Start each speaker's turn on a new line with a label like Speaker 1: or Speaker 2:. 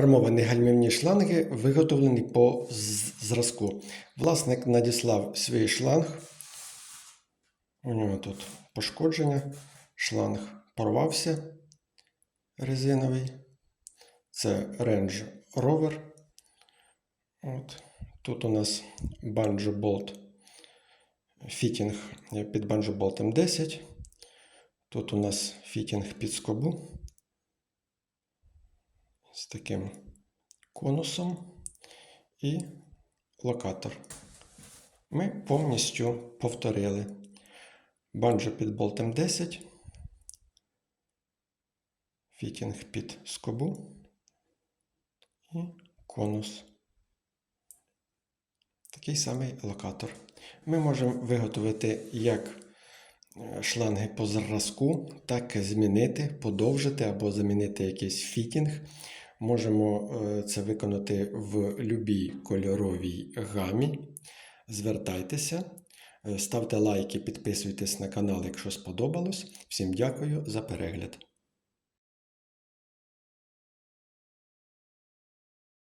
Speaker 1: Армовані гальмівні шланги виготовлені по зразку. Власник надіслав свій шланг. У нього тут пошкодження. Шланг порвався резиновий. Це Range Rover. От. Тут у нас Banjo Bolt фітінг під Banjo Bolt M10. Тут у нас фітінг під скобу з таким конусом і локатор. Ми повністю повторили банджо під болтом 10, фітінг під скобу і конус. Такий самий локатор. Ми можемо виготовити як шланги по зразку, так змінити, подовжити або замінити якийсь фітінг. Можемо е, це виконати в будь-якій кольоровій гамі. Звертайтеся, е, ставте лайки, підписуйтесь на канал, якщо сподобалось. Всім дякую за перегляд.